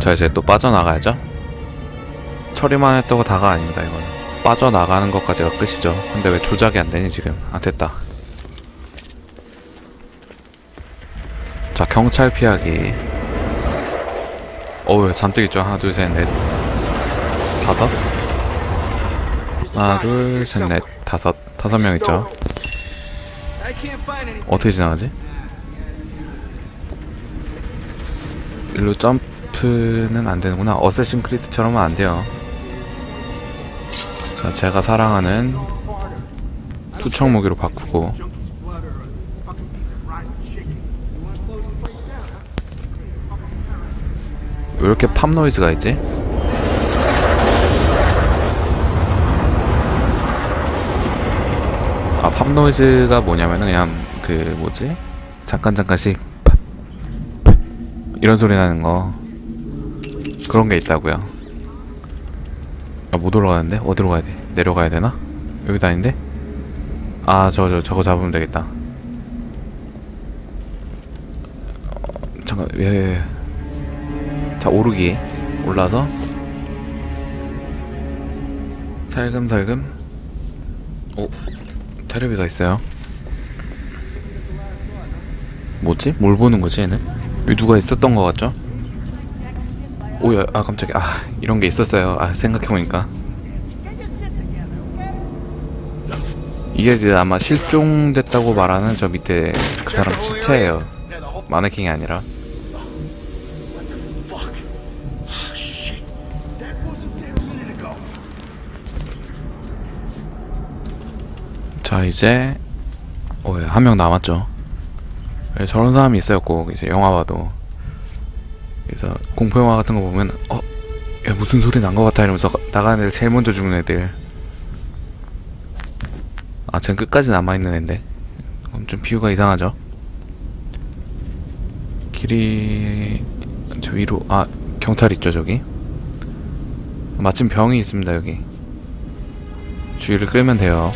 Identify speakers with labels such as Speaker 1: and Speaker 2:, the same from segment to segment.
Speaker 1: 자 이제 또 빠져나가야죠. 처리만 했다고 다가 아닙니다 이거는 빠져나가는 것까지가 끝이죠. 근데 왜 조작이 안 되니 지금? 아 됐다. 자 경찰 피하기. 어우 잔뜩 있죠. 하나 둘 셋 넷. 다섯? 하나 둘 셋 넷. 다섯. 다섯 명 있죠. 어떻게 지나가지? 일로 점프 는 안 되는구나. 어쌔신 크리드처럼은 안 돼요. 자, 제가 사랑하는 투척 무기로 바꾸고 왜 이렇게 팝 노이즈가 있지? 아, 팝 노이즈가 뭐냐면은 그냥 그 뭐지? 잠깐 잠깐씩 이런 소리 나는 거 그런 게 있다고요. 아, 못 올라가는데? 어디로 가야 돼? 내려가야 되나? 여기도 아닌데? 아, 저거, 저, 저거 잡으면 되겠다. 어, 잠깐, 예, 예. 예. 자, 오르기. 올라서. 살금살금. 오, 테레비가 있어요. 뭐지? 뭘 보는 거지, 얘는? 여기 누가 있었던 것 같죠? 오야, 아, 깜짝이야. 아, 이런 게 있었어요. 아, 생각해보니까. 이게 그 아마 실종됐다고 말하는 저 밑에 그 사람 시체예요. 마네킹이 아니라. 자 이제 어한 명 남았죠. 예, 저런 사람이 있어요 꼭 이제 영화 봐도 그래서 공포 영화 같은 거 보면 어 야, 무슨 소리 난 것 같아 이러면서 가- 나가는 애들 제일 먼저 죽는 애들 아, 전 끝까지 남아 있는 앤데. 그럼 좀 비유가 이상하죠? 길이, 저 위로, 아, 경찰 있죠, 저기? 마침 병이 있습니다, 여기. 주의를 끌면 돼요.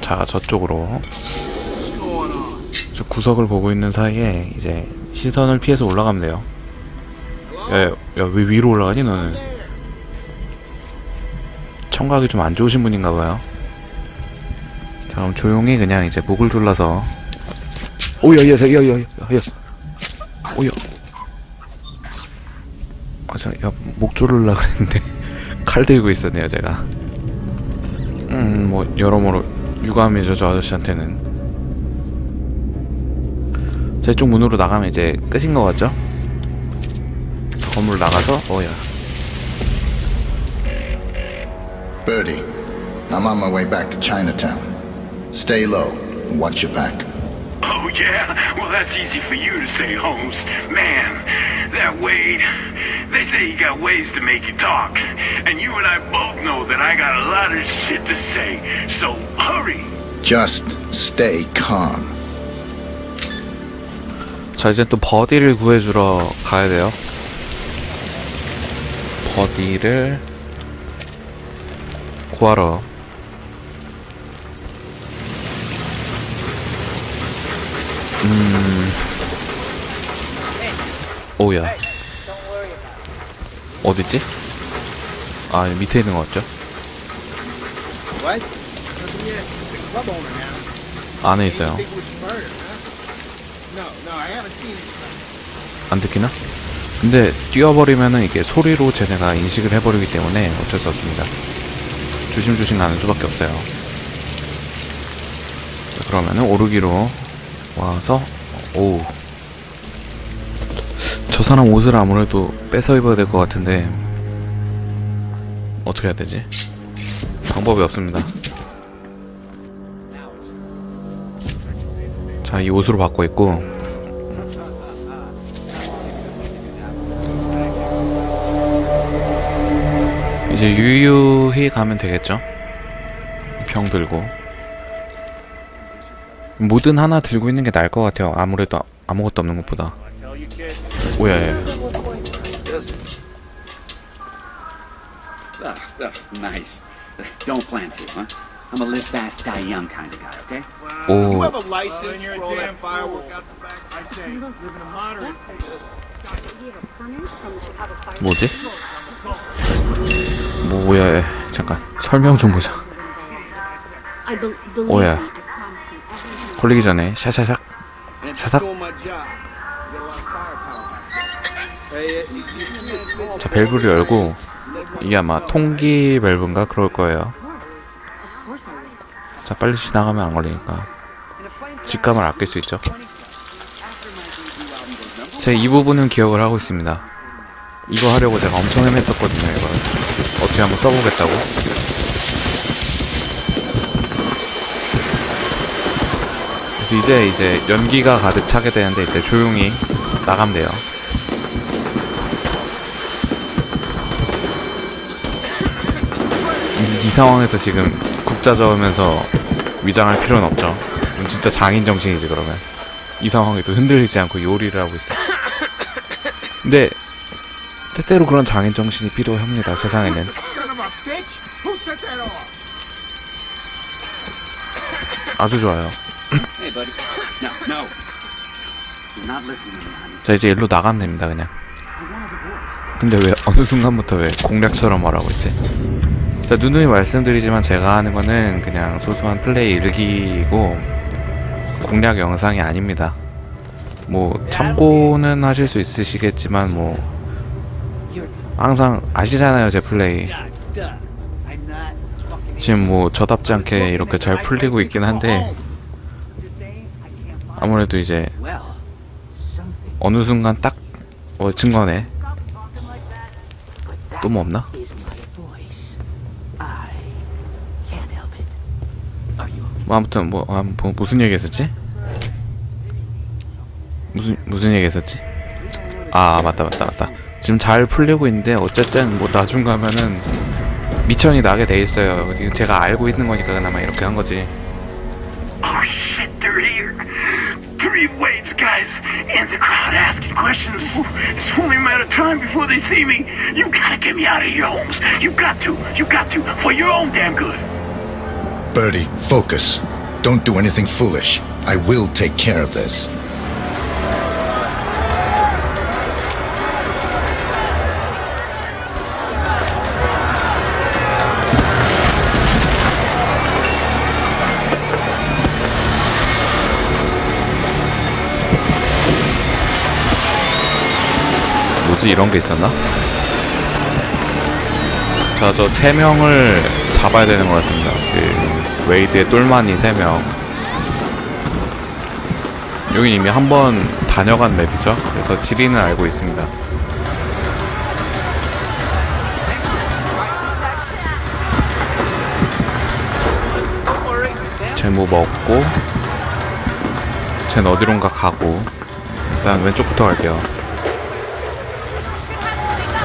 Speaker 1: 자, 저쪽으로. 저 구석을 보고 있는 사이에, 이제, 시선을 피해서 올라가면 돼요. 야, 야, 야, 왜 위로 올라가니, 너는? 청각이 좀 안 좋으신 분인가 봐요. 자, 그럼 조용히 그냥 이제 목을 졸라서 오야 야, 야, 야, 야, 야, 야. 오야. 아, 저, 야, 목 조르려 그랬는데 칼 들고 있었네요, 제가. 음, 뭐 여러모로 유감이죠, 저 아저씨한테는. 제 쪽 문으로 나가면 이제 끝인 것 같죠? 건물 나가서, 어야.
Speaker 2: Birdie, I'm on my way back to Chinatown. Stay low and watch your back.
Speaker 3: Oh, yeah? Well, that's easy for you to say, Holmes. Man, that Wade, they say he got ways to make you talk. And you and I both know that I got a lot of shit to say. So hurry.
Speaker 2: Just stay calm.
Speaker 1: 자 이제 또 버디를 구해주러 가야 돼요. 버디를 구하러. 음. 오야. 어딨지? 아 밑에 있는 거 같죠? 안에 있어요. 안 듣기나? 근데 뛰어버리면은 이게 소리로 쟤네가 인식을 해버리기 때문에 어쩔 수 없습니다. 조심조심 가는 수밖에 없어요. 자, 그러면은 오르기로 와서 오. 저 사람 옷을 아무래도 뺏어 입어야 될 것 같은데 어떻게 해야 되지? 방법이 없습니다. 자, 이 옷으로 바꿔 입고 이제 유유히 가면 되겠죠? 병 들고 뭐든 하나 들고 있는 게 나을 것 같아요 아무래도 아- 아무것도 없는 것보다 오야 야
Speaker 4: Oh, oh, nice. Don't plan to, huh? I'm a live fast, die young kind of guy, okay?
Speaker 5: You
Speaker 1: 오
Speaker 5: have a license for all that firework out the back?
Speaker 6: I'd say live in a moderate state.
Speaker 1: 뭐지? 뭐 뭐야? 얘. 잠깐 설명 좀 보자. 오야. 걸리기 전에 샤샤샥.
Speaker 5: And
Speaker 1: Shut up.
Speaker 5: doing my job. You got a lot of firepower. Hey, you, you, you,
Speaker 1: 자 밸브를 열고 이게 아마 통기 밸브인가 그럴 거예요. 자 빨리 지나가면 안 걸리니까 직감을 아낄 수 있죠. 제 이 부분은 기억을 하고 있습니다. 이거 하려고 제가 엄청 헤맸었거든요. 이걸 어떻게 한번 써보겠다고. 그래서 이제 이제 연기가 가득 차게 되는데 이때 조용히 나가면 돼요. 이, 이 상황에서 지금 국자 저으면서 위장할 필요는 없죠. 그럼 진짜 장인 정신이지 그러면. 이 상황에도 흔들리지 않고 요리를 하고 있어. 근데 때때로 그런 장인 정신이 필요합니다. 세상에는. 아주 좋아요. 자 이제 일로 나가면 됩니다 그냥. 근데 왜 어느 순간부터 왜 공략처럼 말하고 있지? 자 누누이 말씀드리지만 제가 하는 거는 그냥 소소한 플레이 일기이고 공략 영상이 아닙니다. 뭐 참고는 하실 수 있으시겠지만 뭐 항상 아시잖아요 제 플레이. 지금 뭐 저답지 않게 이렇게 잘 풀리고 있긴 한데 아무래도 이제 어느 순간 딱 어, 증거네. 또 뭐 없나? 뭐 아무튼 뭐, 아, 뭐 무슨 얘기 했었지? 무슨 무슨 얘기 했었지? 아 맞다 맞다 맞다. 지금 잘 풀리고 있는데 어쨌든 뭐 나중 가면은 미천이 나게 돼 있어요. 제가 알고 있는 거니까 그나마 이렇게 한 거지.
Speaker 3: Oh shit, they're here. Three waits, guys, and the crowd asking questions. It's only a matter of time before they see me. You gotta get me out of here, Holmes. You got to. You got to. For your own damn good.
Speaker 2: Birdie, focus. Don't do anything foolish. I will take care of this.
Speaker 1: 뭐지 이런 게 있었나? 자, 저 세 명을 잡아야 되는 것 같습니다. 그 웨이드의 똘마니 세 명. 여기 이미 한 번 다녀간 맵이죠. 그래서 지리는 알고 있습니다. 쟤뭐 먹고, 쟤는 어디론가 가고, 일단 왼쪽부터 갈게요.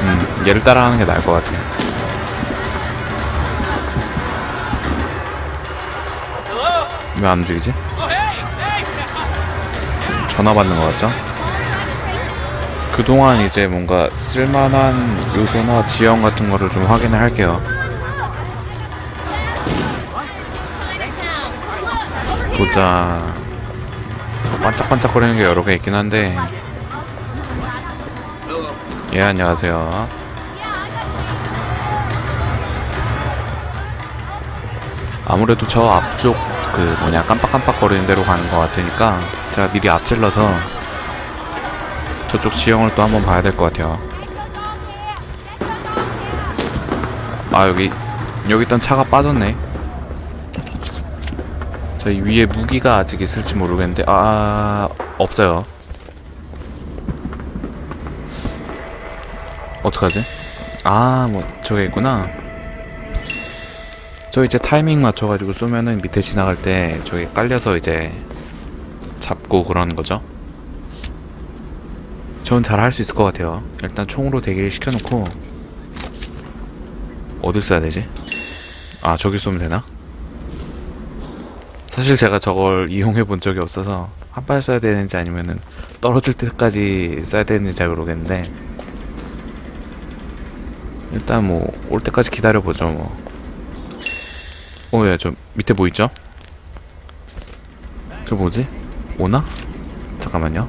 Speaker 1: 음, 얘를 따라하는 게 나을 것 같아. 왜 안 움직이지? 전화 받는 것 같죠? 그동안 이제 뭔가 쓸만한 요소나 지형 같은 거를 좀 확인을 할게요. 보자. 뭐 반짝반짝거리는 게 여러 개 있긴 한데. 예, 안녕하세요. 아무래도 저 앞쪽 그 뭐냐 깜빡깜빡 거리는 데로 가는 것 같으니까 제가 미리 앞질러서 저쪽 지형을 또 한번 봐야 될 것 같아요. 아 여기 여기 있던 차가 빠졌네. 저희 위에 무기가 아직 있을지 모르겠는데 아 없어요. 어떡하지? 아, 뭐, 저게 있구나. 저 이제 타이밍 맞춰가지고 쏘면은 밑에 지나갈 때 저기 깔려서 이제 잡고 그러는 거죠. 전 잘 할 수 있을 것 같아요. 일단 총으로 대기를 시켜놓고 어딜 쏴야 되지? 아, 저기 쏘면 되나? 사실 제가 저걸 이용해 본 적이 없어서 한발 쏴야 되는지 아니면은 떨어질 때까지 쏴야 되는지 잘 모르겠는데 일단 뭐 올 때까지 기다려 보죠 뭐. 어, 예, 저 밑에 뭐 있죠? 저 뭐지? 오나? 잠깐만요.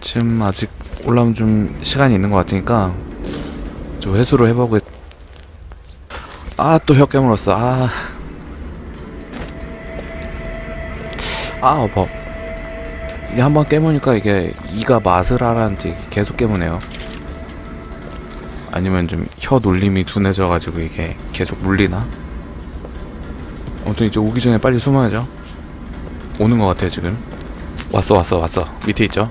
Speaker 1: 지금 아직 올라오면 좀 시간이 있는 것 같으니까 좀 회수를 해보고 아, 또 혀 깨물었어. 아. 아, 어 이게 한번 깨무니까 이게 이가 맛을 알았는지 계속 깨무네요. 아니면 좀 혀 놀림이 둔해져가지고 이게 계속 물리나? 아무튼 이제 오기 전에 빨리 숨어야죠. 오는 것 같아요 지금. 왔어 왔어 왔어. 밑에 있죠?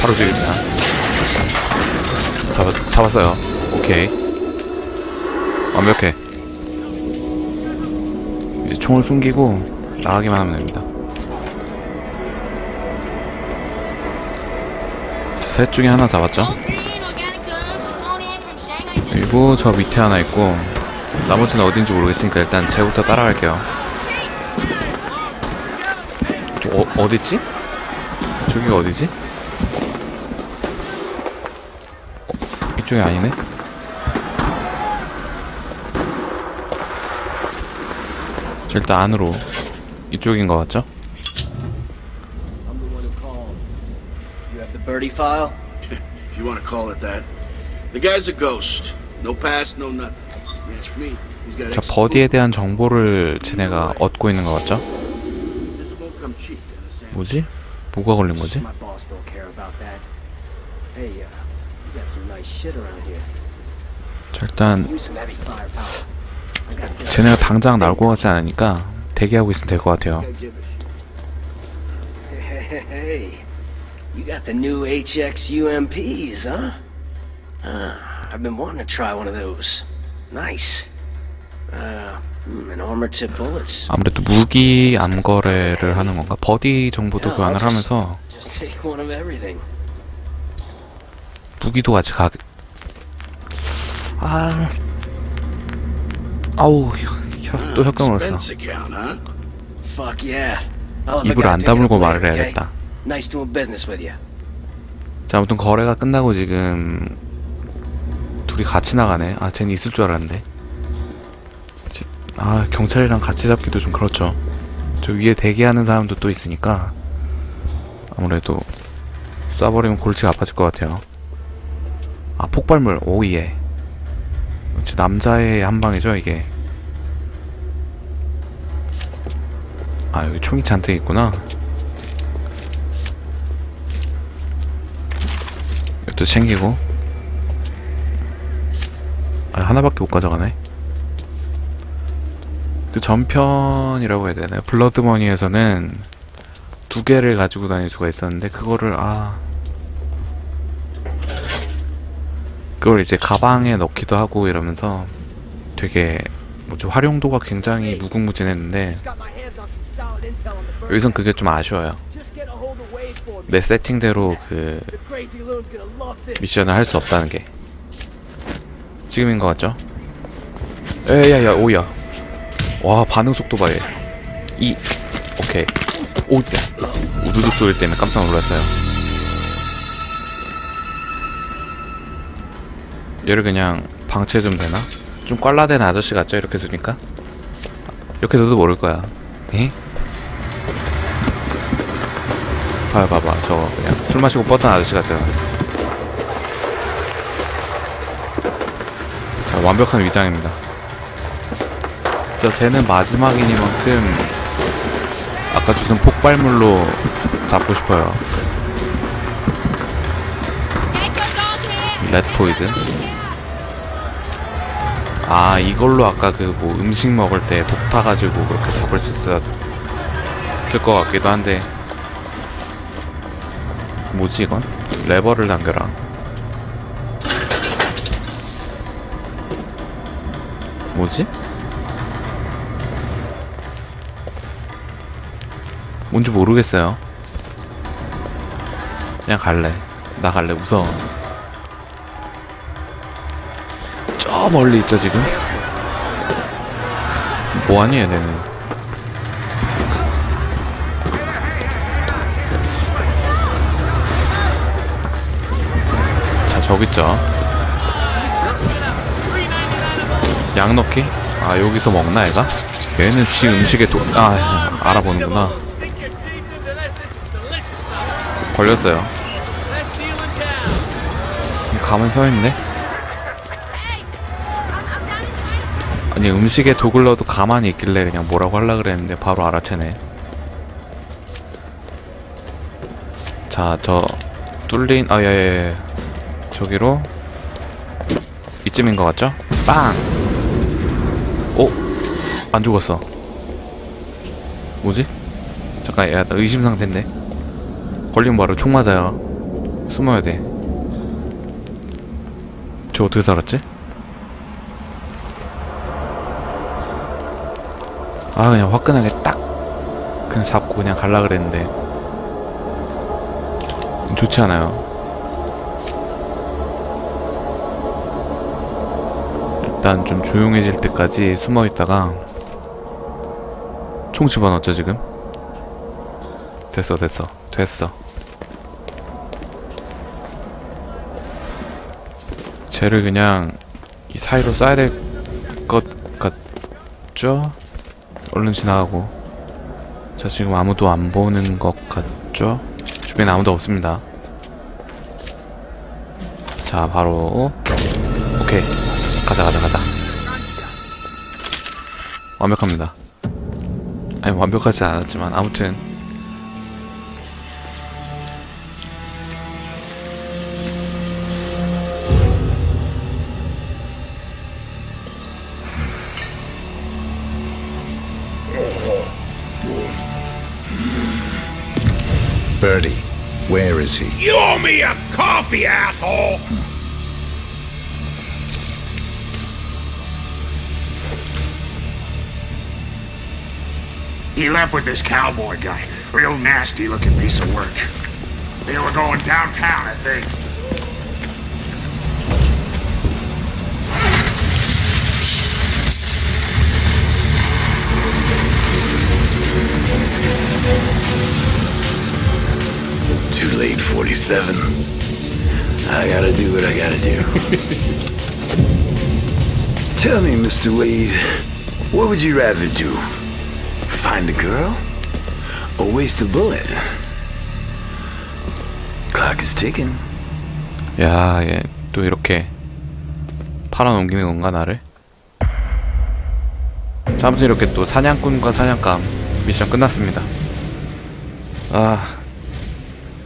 Speaker 1: 바로 지금이야. 잡았 잡았어요. 오케이. 완벽해. 이제 총을 숨기고 나가기만 하면 됩니다. 셋 중에 하나 잡았죠? 그리고 저 밑에 하나 있고 나머지는 어딘지 모르겠으니까 일단 쟤부터 따라갈게요 저 어, 어딨지? 저기가 어디지? 어, 이쪽이 아니네? 저 일단 안으로 이쪽인 것 같죠?
Speaker 4: You?
Speaker 5: If you want to call it that. The guy's a ghost. No past, no nothing. That's me. He's got
Speaker 1: 저
Speaker 5: ex-
Speaker 1: 버디에 대한 정보를 쟤네가 얻고 있는 것 같죠? 뭐지? 뭐가 걸린 거지?
Speaker 4: Uh.
Speaker 1: 자 일단. 쟤네가 당장 나올 것 같지 않으니까 대기하고 있으면 될 것 같아요.
Speaker 4: You got the new HX UMPs, huh? Uh, I've been wanting to try one of those. Nice. Uh, hmm, and armor tip bullets.
Speaker 1: 아무래도 무기 암 거래를 하는 건가? 버디 정보도 교환을 하면서
Speaker 4: Just take one of everything.
Speaker 1: 무기도 같이 가. 아, 아우 혀, 또 혁경을 했어.
Speaker 5: Expense account, huh?
Speaker 4: Fuck yeah. I'll have a
Speaker 1: 입을
Speaker 4: guy
Speaker 1: 안 다물고 말을
Speaker 4: later, okay?
Speaker 1: 해야겠다.
Speaker 4: Nice doing business with you.
Speaker 1: 자, 아무튼 거래가 끝나고 지금 둘이 같이 나가네. 아, 쟤는 있을 줄 알았는데. 지- 아, 경찰이랑 같이 잡기도 좀 그렇죠. 저 위에 대기하는 사람도 또 있으니까 아무래도 쏴버리면 골치가 아파질 것 같아요. 아, 폭발물. 오예. 남자의 한 방이죠, 이게. 아, 여기 총이 잔뜩 있구나. 이것도 챙기고 아 하나밖에 못 가져가네 그 전편이라고 해야 되나요? 블러드머니에서는 두 개를 가지고 다닐 수가 있었는데 그거를 아 그걸 이제 가방에 넣기도 하고 이러면서 되게 뭐지 활용도가 굉장히 무궁무진했는데. 여기선 그게 좀 아쉬워요. 내 세팅대로 그. 미션을 할 수 없다는 게 지금인 것 같죠? 에야야 오야. 와 반응 속도 봐얘 이 오케이. 오야. 우두둑 소리 때문에 깜짝 놀랐어요. 얘를 그냥 방치해 주면 되나? 좀 꽐라된 아저씨 같죠? 이렇게 두니까? 이렇게 둬도 모를 거야. 에? 봐봐 봐봐. 저거 그냥 술 마시고 뻗던 아저씨 같잖아 자, 완벽한 위장입니다. 자, 쟤는 마지막이니만큼 아까 주신 폭발물로 잡고 싶어요. 렛 포이즌. 아, 이걸로 아까 그 뭐 음식 먹을 때 독 타가지고 그렇게 잡을 수 있었을 것 같기도 한데. 뭐지, 이건? 레버를 당겨라. 뭐지? 뭔지 모르겠어요. 그냥 갈래. 나 갈래. 무서워. 저 멀리 있죠, 지금? 뭐하니, 얘네는. 자, 저기 있죠. 양 넣기? 아 여기서 먹나 얘가? 얘는 지 음식에 도... 아 알아보는구나. 걸렸어요. 가만 서있네 아니 음식에 독을 넣어도 가만히 있길래 그냥 뭐라고 하려 그랬는데 바로 알아채네 자 저 뚫린 아예예 저기로 이쯤인 것 같죠? 빵! 오! 안 죽었어 뭐지? 잠깐 야, 나 의심 상태인데 걸리면 바로 총 맞아요 숨어야 돼저 어떻게 살았지? 아 그냥 화끈하게 딱 그냥 잡고 그냥 갈라 그랬는데 좋지 않아요 일단 좀 조용해질 때까지 숨어 있다가 총 집어넣었죠 지금? 됐어 됐어. 됐어. 쟤를 그냥 이 사이로 쏴야 될 것 같죠? 얼른 지나가고. 자 지금 아무도 안 보는 것 같죠? 주변에 아무도 없습니다. 자 바로. 오케이. 가자 가자 가자. 완벽합니다 아니 완벽하지 않았지만 아무튼
Speaker 2: Birdie, where is he?
Speaker 3: You owe me a coffee, asshole!
Speaker 7: He left with this cowboy guy. Real nasty looking piece of work. They were going downtown, I think.
Speaker 3: Too late, 47. I gotta do what I gotta do. Tell me, Mr. Wade, what would you rather do? Find a girl? Or waste a bullet? Clock is ticking.
Speaker 1: 야, 얘 또 이렇게 팔아넘기는 건가 나를? 자, 아무튼 이렇게 또 사냥꾼과 사냥감 미션 끝났습니다. 아,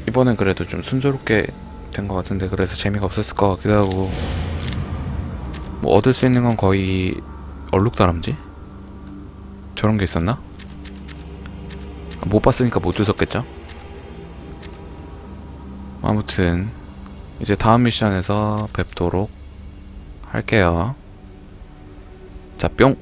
Speaker 1: 이번엔 그래도 좀 순조롭게 된 것 같은데 그래서 재미가 없었을 것 같기도 하고 뭐 얻을 수 있는 건 거의 얼룩다람쥐? 저런 게 있었나? 못 봤으니까 못 주웠겠죠? 아무튼 이제 다음 미션에서 뵙도록 할게요. 자, 뿅!